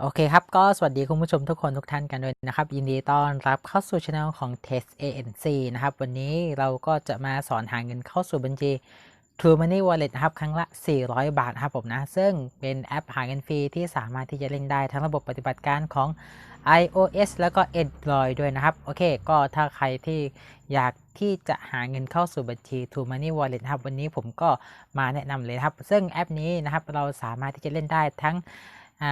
โอเคครับ ก็สวัสดีคุณผู้ชมทุกคนทุกท่านกันด้วยนะครับ ยินดีต้อนรับเข้าสู่ช anel ของ Test ANC นะครับ วันนี้เราก็จะมาสอนหาเงินเข้าสู่บัญชี True Money Wallet นะครับ ครั้งละ 400 บาทครับผมนะ ซึ่งเป็นแอปหาเงินฟรีที่สามารถที่จะเล่นได้ทั้งระบบปฏิบัติการของ iOS แล้วก็ Android ด้วยนะครับ โอเค ก็ถ้าใครที่อยากที่จะหาเงินเข้าสู่บัญชี True Money Wallet นะครับ วันนี้ผมก็มาแนะนำเลยครับ ซึ่งแอปนี้นะครับเราสามารถที่จะเล่นได้ทั้ง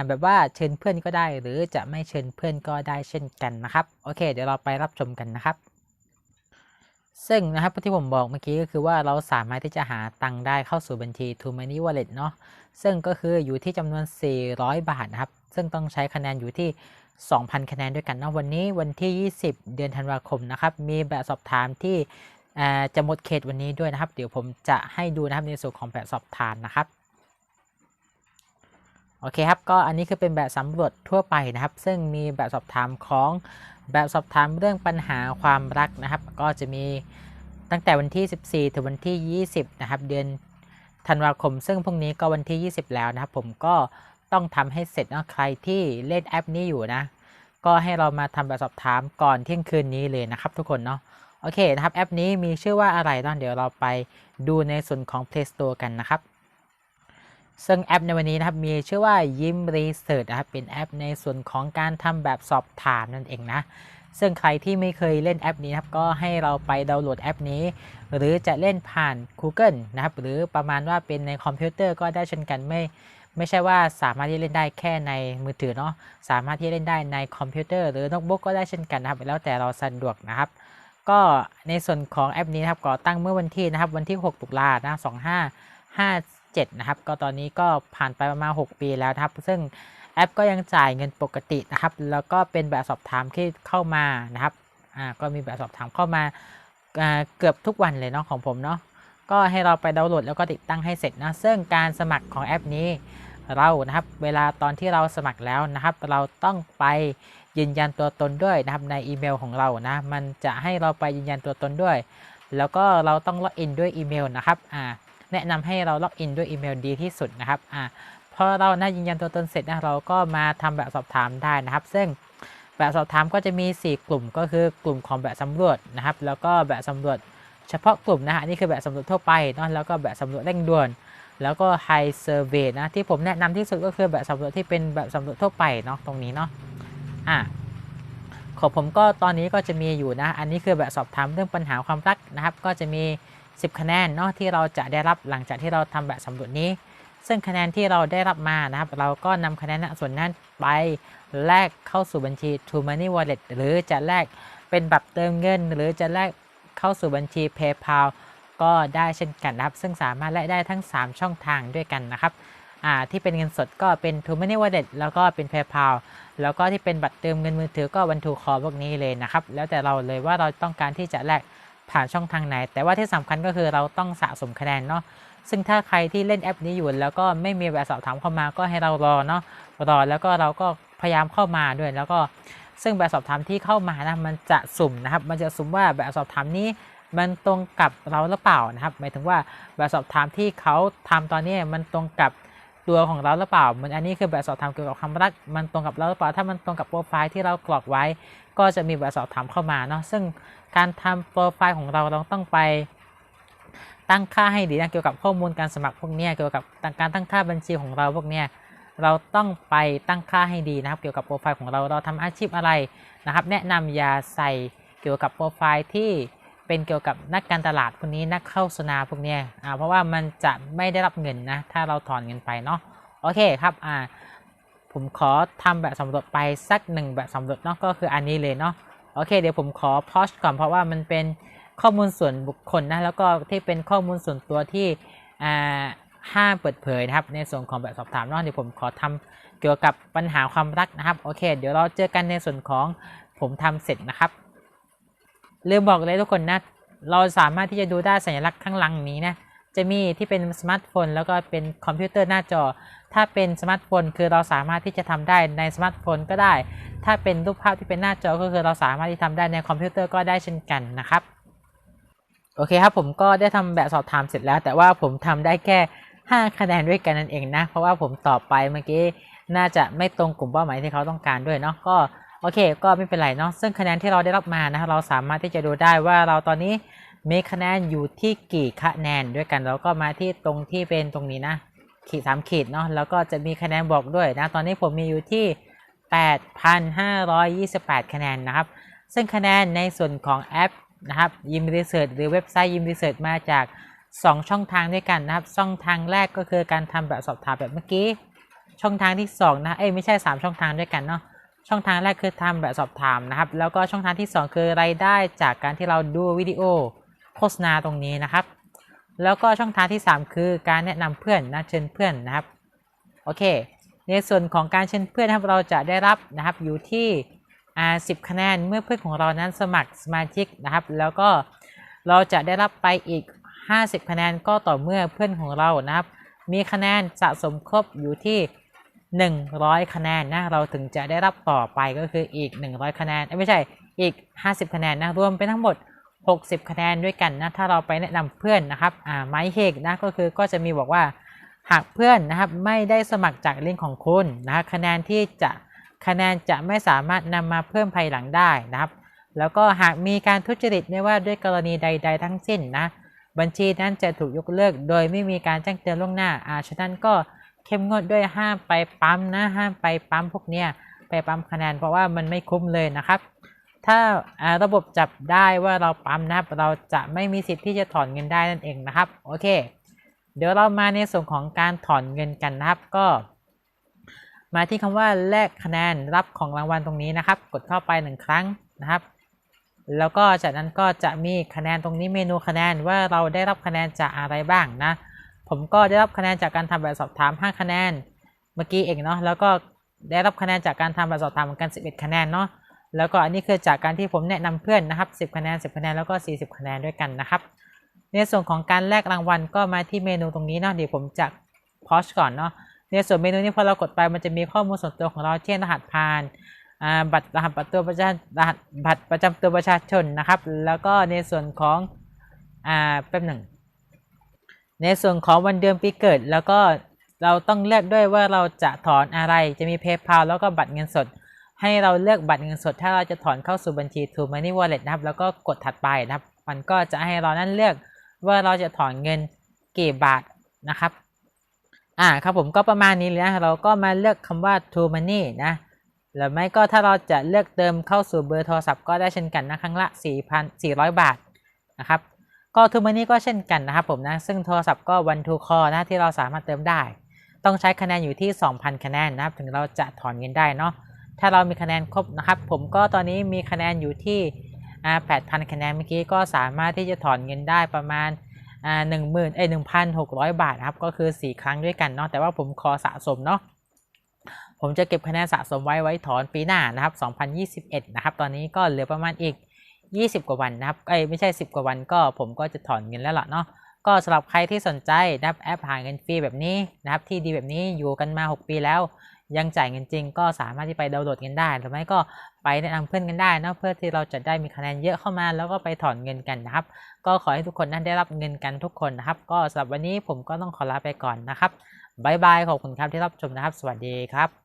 แบบว่าเชิญเพื่อนก็ได้ หรือจะไม่เชิญเพื่อนก็ได้เช่นกันนะครับโอเค เดี๋ยวเราไปรับชมกันนะครับ ซึ่งนะครับที่ผมบอกเมื่อกี้ก็คือว่าเราสามารถที่จะหาตังค์ได้เข้าสู่บัญชี True Money Wallet เนาะซึ่งก็คืออยู่ที่จำนวน 400 บาทนะครับ ซึ่งต้องใช้คะแนนอยู่ที่ 2,000 คะแนนด้วยกันเนาะวันนี้วันที่ 20 เดือนธันวาคมนะครับ มีแบบสอบถามที่จะหมดเขตวันนี้ด้วยนะครับ เดี๋ยวผมจะให้ดูนะครับในส่วนของแบบสอบถามนะครับ โอเคครับ ก็อันนี้คือเป็นแบบสำรวจทั่วไปนะครับ ซึ่งมีแบบสอบถามของแบบสอบถามเรื่องปัญหาความรักนะครับ ก็จะมีตั้งแต่วันที่ 14 ถึงวันที่ 20 นะครับ เดือนธันวาคม ซึ่งพรุ่งนี้ก็วันที่ 20 แล้วนะครับ ผมก็ต้องทำให้เสร็จนะใครที่เล่นแอปนี้อยู่นะ ก็ให้เรามาทำแบบสอบถามก่อนเที่ยงคืนนี้เลยนะครับ ทุกคนเนาะโอเคนะครับแอปนี้มีชื่อว่าอะไรต้องเดี๋ยวเราไปดูในส่วนของ Play Store กันนะครับ ซึ่งแอปในวันนี้นะครับมีชื่อว่ายิ้มรีเสิร์ชนะครับเป็นแอปในส่วนของการทำแบบสอบถามนั่นเองนะ ซึ่งใครที่ไม่เคยเล่นแอปนี้นะครับก็ให้เราไปดาวน์โหลดแอปนี้ หรือจะเล่นผ่าน Google นะครับหรือประมาณว่าเป็นในคอมพิวเตอร์ก็ได้เช่นกันไม่ไม่ใช่ว่าสามารถที่เล่นได้แค่ในมือถือเนาะสามารถที่เล่นได้ในคอมพิวเตอร์หรือโน้ตบุ๊กก็ได้เช่นกันนะครับ แล้วแต่เราสะดวกนะครับ ก็ในส่วนของแอปนี้นะครับก่อตั้งเมื่อวันที่นะครับวันที่ 6 ตุลานะ 7 นะครับ ก็ตอนนี้ก็ผ่านไปประมาณ 6 ปีแล้วนะครับ ซึ่งแอปก็ยังจ่ายเงินปกตินะครับ แล้วก็เป็นแบบสอบถามที่เข้ามานะครับ อ่า ก็มีแบบสอบถามเข้ามาอ่าเกือบทุกวันเลยเนาะของผมเนาะ ก็ให้เราไปดาวน์โหลดแล้วก็ติดตั้งให้เสร็จนะ ซึ่งการสมัครของแอปนี้เรานะครับ เวลาตอนที่เราสมัครแล้วนะครับ เราต้องไปยืนยันตัวตนด้วยนะครับในอีเมลของเรานะ มันจะให้เราไปยืนยันตัวตนด้วย แล้วก็เราต้องล็อกอินด้วยอีเมลนะครับ อ่า แนะนำให้เราล็อกอินด้วยอีเมลดีที่สุดนะครับอ่าพอเราหนะยืนยันตัวตนเสร็จนะเราก็มาทำแบบสอบถามได้นะครับ ซึ่งแบบสอบถามก็จะมี 4 กลุ่มก็คือกลุ่มของแบบสำรวจนะครับ แล้วก็แบบสำรวจเฉพาะกลุ่มนะฮะนี่คือแบบสำรวจทั่วไปเนาะแล้วก็แบบสำรวจเร่งด่วน แล้วก็ High Survey นะที่ผมแนะนำที่สุดก็คือแบบสำรวจที่เป็นแบบสำรวจทั่วไปเนาะตรงนี้เนาะอ่าของผมก็ตอนนี้ก็จะมีอยู่นะ อันนี้คือแบบสอบถามเรื่องปัญหาความรักนะครับ ก็จะมี 10 คะแนนเนาะที่เราจะได้รับหลังจากที่เราทำแบบสำรวจนี้ ซึ่งคะแนนที่เราได้รับมานะครับ เราก็นำคะแนนส่วนนั้นไปแลกเข้าสู่บัญชี True Money Wallet หรือจะแลกเป็นแบบเติมเงิน หรือจะแลกเข้าสู่บัญชี PayPal ก็ได้เช่นกันนะครับ ซึ่งสามารถแลกได้ทั้ง 3 ช่องทางด้วยกันนะครับที่เป็นเงินสดก็เป็น True Money Wallet แล้วก็เป็น PayPal แล้วก็ที่เป็นบัตรเติมเงินมือถือก็วันทูคอพวกนี้เลยนะครับ แล้วแต่เราเลยว่าเราต้องการที่จะแลก ผ่านช่องทางไหน แต่ว่าที่สำคัญก็คือเราต้องสะสมคะแนนเนาะซึ่งถ้าใครที่เล่นแอปนี้อยู่แล้วก็ไม่มีแบบสอบถามเข้ามาก็ให้เรารอเนาะรอแล้วก็เราก็พยายามเข้ามาด้วยแล้วก็ซึ่งแบบสอบถามที่เข้ามานะมันจะสุ่มนะครับ มันจะสุ่มว่าแบบสอบถามนี้มันตรงกับเราหรือเปล่านะครับ หมายถึงว่าแบบสอบถามที่เขาทำตอนนี้มันตรงกับ ตัวของเราหรือเปล่าเหมือนอันนี้คือแบบสอบถามเกี่ยวกับความรัก มันตรงกับเราหรือเปล่า ถ้ามันตรงกับโปรไฟล์ที่เรากรอกไว้ ก็จะมีแบบสอบถามเข้ามาเนาะ ซึ่งการทำโปรไฟล์ของเราเราต้องไปตั้งค่าให้ดีนะเกี่ยวกับข้อมูลการสมัครพวกนี้เกี่ยวกับการตั้งค่าบัญชีของเราพวกนี้เราต้องไปตั้งค่าให้ดีนะครับ เกี่ยวกับโปรไฟล์ของเราเราทำอาชีพอะไรนะครับ แนะนำอย่าใส่เกี่ยวกับโปรไฟล์ที่ เป็นเกี่ยวกับนักการตลาดพวกนี้นักเข้าโฆษณาพวกเนี้ยอ่าเพราะว่ามันจะไม่ได้รับเงินนะ ถ้าเราถอนเงินไปเนาะโอเคครับอ่าผมขอทำแบบสำรวจไปสักหนึ่งแบบสำรวจเนาะก็คืออันนี้เลยเนาะโอเค เดี๋ยวผมขอพอชก่อนเพราะว่ามันเป็นข้อมูลส่วนบุคคลนะแล้วก็ที่เป็นข้อมูลส่วนตัวที่อ่าห้ามเปิดเผยนะครับ ในส่วนของแบบสอบถามเนาะเดี๋ยวผมขอทำเกี่ยวกับปัญหาความรักนะครับโอเค เดี๋ยวเราเจอกันในส่วนของผมทำเสร็จนะครับ ลืมบอกเลยทุกคนนะ เราสามารถที่จะดูได้สัญลักษณ์ข้างหลังนี้นะ จะมีที่เป็นสมาร์ทโฟนแล้วก็เป็นคอมพิวเตอร์หน้าจอ ถ้าเป็นสมาร์ทโฟนคือเราสามารถที่จะทำได้ในสมาร์ทโฟนก็ได้ ถ้าเป็นรูปภาพที่เป็นหน้าจอก็คือเราสามารถที่ทำได้ในคอมพิวเตอร์ก็ได้เช่นกันนะครับ โอเคครับผมก็ได้ทำแบบสอบถามเสร็จแล้ว แต่ว่าผมทำได้แค่ 5 คะแนนด้วยกันนั่นเองนะ เพราะว่าผมตอบไปเมื่อกี้น่าจะไม่ตรงกลุ่มเป้าหมายที่เขาต้องการด้วยเนาะก็ โอเค ก็ไม่เป็นไรเนาะซึ่งคะแนนที่เราได้รับมานะครับเราสามารถที่จะดูได้ว่าเราตอนนี้มีคะแนนอยู่ที่กี่คะแนนด้วยกันแล้วก็มาที่ตรงที่เป็นตรงนี้นะขีดสามขีดเนาะแล้วก็จะมีคะแนนบอกด้วยนะตอนนี้ผมมีอยู่ที่ 8,528 คะแนนนะครับ ซึ่งคะแนนในส่วนของแอปนะครับยิมรีเสิร์ชหรือเว็บไซต์ยิมรีเสิร์ชมาจาก 2 ช่องทางด้วยกันนะครับ ช่องทางแรกก็คือการทำแบบสอบถามแบบเมื่อกี้ ช่องทางที่2นะเอ้ยไม่ใช่ 3 ช่องทางด้วยกันเนาะ ช่องทางแรกคือทำแบบสอบถามนะครับ แล้วก็ช่องทางที่ 2 คือรายได้จากการที่เราดูวิดีโอโฆษณาตรงนี้นะครับ แล้วก็ช่องทางที่ 3 คือการแนะนำเพื่อนนะเชิญเพื่อนนะครับโอเค ในส่วนของการเชิญเพื่อนนะครับเราจะได้รับนะครับอยู่ที่อ่า10คะแนนเมื่อเพื่อนของเรานั้นสมัครสมาชิกนะครับ แล้วก็เราจะได้รับไปอีก 50 คะแนนก็ต่อเมื่อเพื่อนของเรานะครับ มีคะแนนสะสมครบอยู่ที่ 100 คะแนนนะเราถึงจะได้รับต่อไปก็คืออีก 100 คะแนนไม่ใช่อีก 50 คะแนนนะรวมเป็นทั้งหมด 60 คะแนนด้วยกันนะถ้าเราไปแนะนำเพื่อนนะครับอ่าไมค์เฮกนะก็คือก็จะมีบอกว่าหากเพื่อนนะครับไม่ได้สมัครจากลิงก์ของคุณนะคะแนนที่จะคะแนนจะไม่สามารถนำมาเพิ่มภายหลังได้นะครับ แล้วก็หากมีการทุจริตไม่ว่าด้วยกรณีใด ๆ ทั้งสิ้นนะบัญชีนั้นจะถูกยกเลิก โดยไม่มีการแจ้งเตือนล่วงหน้าอาฉะนั้นก็ เข้มงวดด้วยห้ามไปปั๊มนะห้ามไปปั๊มพวกเนี้ยไปปั๊มคะแนนเพราะว่ามันไม่คุ้มเลยนะครับ ถ้าระบบจับได้ว่าเราปั๊มนะครับ เราจะไม่มีสิทธิ์ที่จะถอนเงินได้นั่นเองนะครับโอเค เดี๋ยวเรามาในส่วนของการถอนเงินกันนะครับก็ มาที่คำว่าแลกคะแนนรับของรางวัลตรงนี้นะครับ กดเข้าไปหนึ่งครั้งนะครับแล้วก็จากนั้นก็จะมีคะแนนตรงนี้เมนูคะแนนว่าเราได้รับคะแนนจากอะไรบ้างนะ ผมก็ได้รับคะแนนจากการทำแบบสอบถาม 5 คะแนน เมื่อกี้เองเนาะแล้วก็ได้รับคะแนนจากการทำแบบสอบถามเหมือนกัน 11 คะแนนเนาะแล้วก็อันนี้คือจากการที่ผมแนะนำเพื่อนนะครับ 10 คะแนน 10 คะแนนแล้วก็ 40 คะแนนด้วยกันนะครับ ในส่วนของการแลกรางวัลก็มาที่เมนูตรงนี้เนาะเดี๋ยวผมจะพอชก่อนเนาะในส่วนเมนูนี้พอเรากดไปมันจะมีข้อมูลส่วนตัวของเราเช่นรหัสผ่านอ่าบัตรรหัสประตัวประชารหัสบัตรประจำตัวประชาชนนะครับ แล้วก็ในส่วนของอ่าแป๊บหนึ่ง ในส่วนของวันเดือนปีเกิด แล้วก็เราต้องเลือกด้วยว่าเราจะถอนอะไรจะมี PayPal แล้วก็บัตรเงินสด ให้เราเลือกบัตรเงินสด ถ้าเราจะถอนเข้าสู่บัญชี True Money Wallet นะครับ แล้วก็กดถัดไปนะครับ มันก็จะให้เรานั้นเลือกว่าเราจะถอนเงินกี่บาทนะครับอ่าครับผมก็ประมาณนี้เลยนะเราก็มาเลือกคำว่า True Money นะหรือไม่ก็ถ้าเราจะเลือกเติมเข้าสู่เบอร์โทรศัพท์ก็ได้เช่นกันนะครั้งละ 4,400 บาทนะครับ ก็ True Money ก็เช่นกันนะครับผมนะซึ่งโทรศัพท์ก็ One to Call นะที่เราสามารถเติมได้ ต้องใช้คะแนนอยู่ที่ 2,000 คะแนนนะครับถึงเราจะถอนเงินได้เนาะถ้าเรามีคะแนนครบนะครับ ผมก็ตอนนี้มีคะแนนอยู่ที่อ่า8,000คะแนนเมื่อกี้ก็สามารถที่จะถอนเงินได้ประมาณหนึ่งหมื่นเอ้ยหนึ่งพันหกร้อยบาทนะครับก็คือ 4 ครั้งด้วยกันเนาะแต่ว่าผมขอสะสมเนาะผมจะเก็บคะแนนสะสมไว้ไว้ถอนปีหน้านะครับ 2021 นะครับ ตอนนี้ก็เหลือประมาณอีก 20 กว่าวันนะครับเอ้ไม่ใช่ 10 กว่าวันก็ผมก็จะถอนเงินแล้วล่ะเนาะก็สำหรับใครที่สนใจนะครับแอปหาเงินฟรีแบบนี้นะครับที่ดีแบบนี้อยู่กันมา 6 ปีแล้ว ยังจ่ายเงินจริง ก็สามารถที่ไปดาวน์โหลดกันได้ หรือไม่ก็ไปแนะนำเพื่อนกันได้นะเพื่อที่เราจะได้มีคะแนนเยอะเข้ามาแล้วก็ไปถอนเงินกันนะครับ ก็ขอให้ทุกคนนั้นได้รับเงินกันทุกคนนะครับ ก็สำหรับวันนี้ผมก็ต้องขอลาไปก่อนนะครับบายบายขอบคุณครับที่รับชมนะครับ สวัสดีครับ